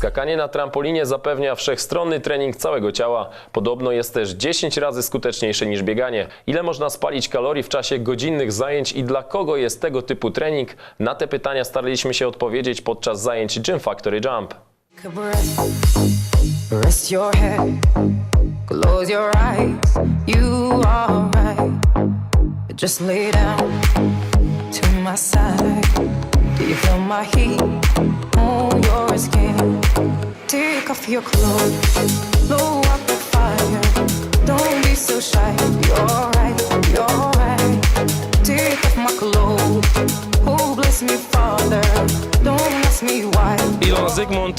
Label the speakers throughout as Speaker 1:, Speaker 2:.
Speaker 1: Skakanie na trampolinie zapewnia wszechstronny trening całego ciała. Podobno jest też 10 razy skuteczniejsze niż bieganie. Ile można spalić kalorii w czasie godzinnych zajęć i dla kogo jest tego typu trening? Na te pytania staraliśmy się odpowiedzieć podczas zajęć Gym Factory Jump.
Speaker 2: Do you feel my heat on your skin? Take off your clothes, blow up the fire. Don't be so shy. You're right, you're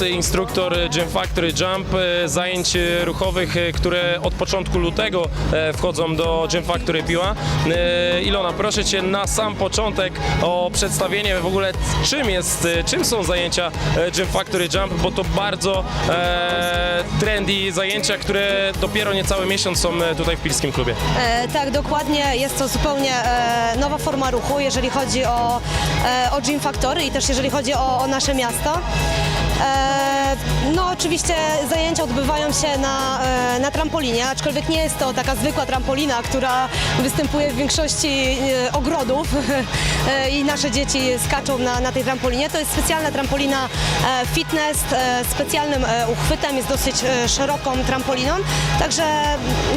Speaker 3: Instruktor Gym Factory Jump, e, zajęć e, ruchowych, e, które od początku lutego e, wchodzą do Gym Factory Piła. E, Ilona, proszę Cię na sam początek o przedstawienie w ogóle czym jest, e, czym są zajęcia e, Gym Factory Jump, bo to bardzo e, trendy zajęcia, które dopiero niecały miesiąc są e, tutaj w Pilskim Klubie.
Speaker 4: E, tak, dokładnie. Jest to zupełnie e, nowa forma ruchu, jeżeli chodzi o, e, o Gym Factory i też jeżeli chodzi o, o nasze miasto. No oczywiście zajęcia odbywają się na, e, na trampolinie, aczkolwiek nie jest to taka zwykła trampolina, która występuje w większości e, ogrodów e, i nasze dzieci skaczą na, na tej trampolinie. To jest specjalna trampolina fitness, e, specjalnym uchwytem, jest dosyć szeroką trampoliną, także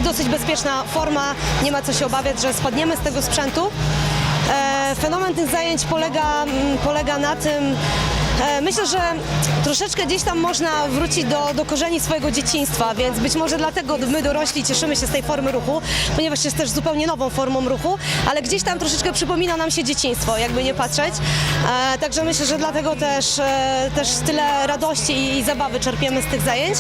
Speaker 4: dosyć bezpieczna forma, nie ma co się obawiać, że spadniemy z tego sprzętu. Fenomen tych zajęć polega, polega na tym, myślę, że troszeczkę gdzieś tam można wrócić do, do korzeni swojego dzieciństwa, więc być może dlatego my dorośli cieszymy się z tej formy ruchu, ponieważ jest też zupełnie nową formą ruchu, ale gdzieś tam troszeczkę przypomina nam się dzieciństwo, jakby nie patrzeć. E, Także myślę, że dlatego też, e, też tyle radości i zabawy czerpiemy z tych zajęć.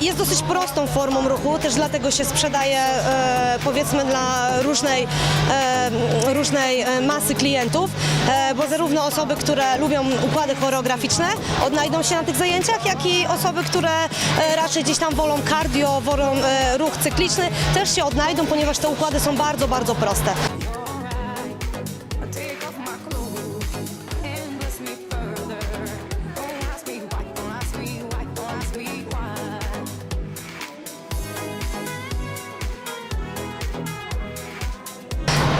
Speaker 4: Jest dosyć prostą formą ruchu, też dlatego się sprzedaje e, powiedzmy dla różnej, e, różnej e, masy klientów, bo zarówno osoby, które lubią układy choreograficzne odnajdą się na tych zajęciach, jak i osoby, które raczej gdzieś tam wolą cardio, wolą ruch cykliczny, też się odnajdą, ponieważ te układy są bardzo, bardzo proste.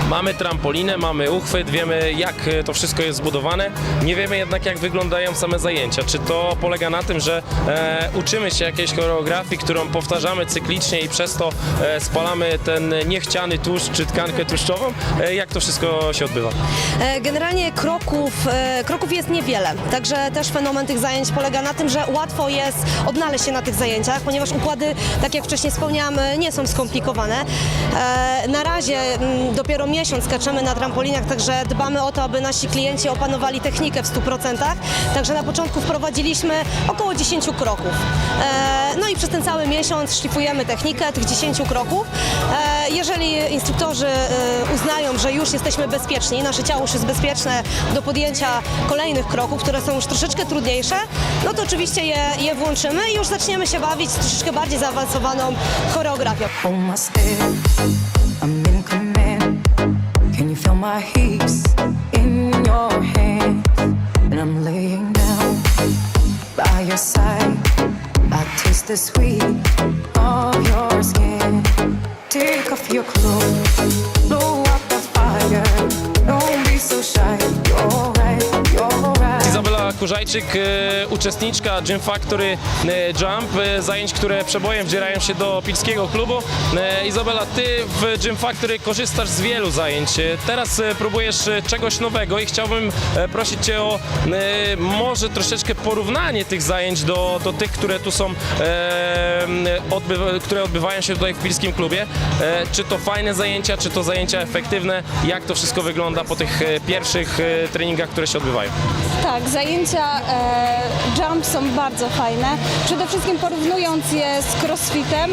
Speaker 3: Mamy trampolinę, mamy uchwyt, wiemy jak e, to wszystko jest zbudowane. Nie wiemy jednak jak wyglądają same zajęcia. Czy to polega na tym, że e, uczymy się jakiejś choreografii, którą powtarzamy cyklicznie i przez to e, spalamy ten niechciany tłuszcz czy tkankę tłuszczową? E, jak to wszystko się odbywa?
Speaker 4: E, Generalnie kroków, e, kroków jest niewiele, także też fenomen tych zajęć polega na tym, że łatwo jest odnaleźć się na tych zajęciach, ponieważ układy, tak jak wcześniej wspomniałam, nie są skomplikowane. Na razie mm, dopiero miesiąc skaczemy na trampolinach, także dbamy o to, aby nasi klienci opanowali technikę w 100%. Także na początku wprowadziliśmy około 10 kroków. E, No i przez ten cały miesiąc szlifujemy technikę tych 10 kroków. E, Jeżeli instruktorzy e, uznają, że już jesteśmy bezpieczni, nasze ciało już jest bezpieczne do podjęcia kolejnych kroków, które są już troszeczkę trudniejsze, no to oczywiście je, je włączymy i już zaczniemy się bawić troszeczkę bardziej zaawansowaną choreografią.
Speaker 2: My heat in your hands? And I'm laying down by your side. I taste the sweet of your skin. Take off your clothes,
Speaker 3: Kurzajczyk, e, uczestniczka Gym Factory e, Jump, e, zajęć, które przebojem wdzierają się do pilskiego klubu. Izabela, ty w Gym Factory korzystasz z wielu zajęć. Teraz próbujesz czegoś nowego i chciałbym prosić cię o może troszeczkę porównanie tych zajęć do, do tych, które tu są, które odbywają się tutaj w pilskim klubie. Czy to fajne zajęcia, czy to zajęcia efektywne? Jak to wszystko wygląda po tych pierwszych treningach, które się odbywają?
Speaker 5: Tak, zajęcia e, jump są bardzo fajne. Przede wszystkim porównując je z crossfitem,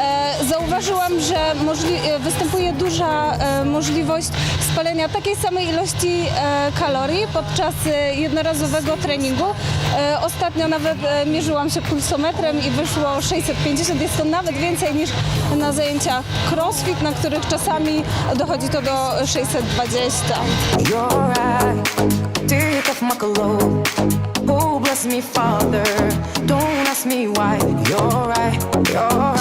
Speaker 5: e, zauważyłam, że e, występuje duża e, możliwość spalenia takiej samej ilości e, kalorii podczas e, jednorazowego treningu. E, ostatnio nawet e, mierzyłam się pulsometrem i wyszło 650. Jest to nawet więcej niż na zajęciach crossfit, na których czasami dochodzi to do 620.
Speaker 2: You're right. Take off my clothes. me, Father. Don't ask me why. You're right. You're right.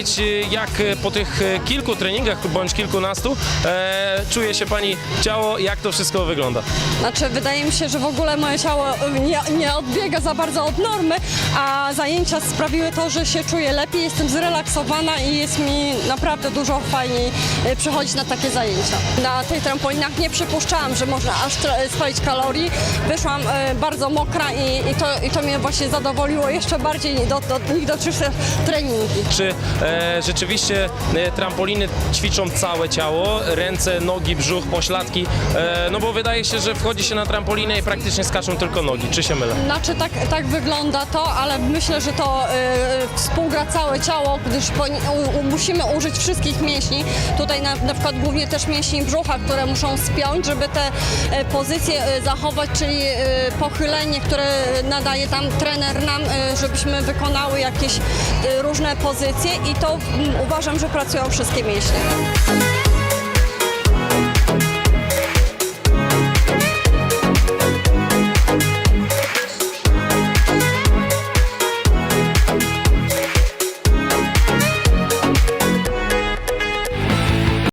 Speaker 3: Powiedzieć, e, jak e, po tych e, kilku treningach, bądź kilkunastu, e, czuje się Pani ciało, jak to wszystko wygląda?
Speaker 6: Znaczy, wydaje mi się, że w ogóle moje ciało nie, nie odbiega za bardzo od normy, a zajęcia sprawiły to, że się czuję lepiej, jestem zrelaksowana i jest mi naprawdę dużo fajniej przychodzić na takie zajęcia. Na tych trampolinach nie przypuszczałam, że można aż spalić kalorii. Wyszłam bardzo mokra i, i, to, i to mnie właśnie zadowoliło jeszcze bardziej do, do, niż dotychczas treningi.
Speaker 3: Czy e, rzeczywiście e, trampoliny ćwiczą całe ciało, ręce, nogi, brzuch, pośladki? E, no bo wydaje się, że wchodzi się na trampolinę i praktycznie skaczą tylko nogi. Czy się mylę?
Speaker 6: Znaczy tak, tak wygląda to, ale myślę, że to współgra całe ciało, gdyż po, u, musimy użyć wszystkich mięśni. Tutaj na, na przykład głównie też mięśni brzucha, które muszą spiąć, żeby te pozycje zachować, czyli pochylenie, które nadaje tam trener nam, żebyśmy wykonały jakieś różne pozycje i to mm, uważam, że pracują wszystkie mięśnie.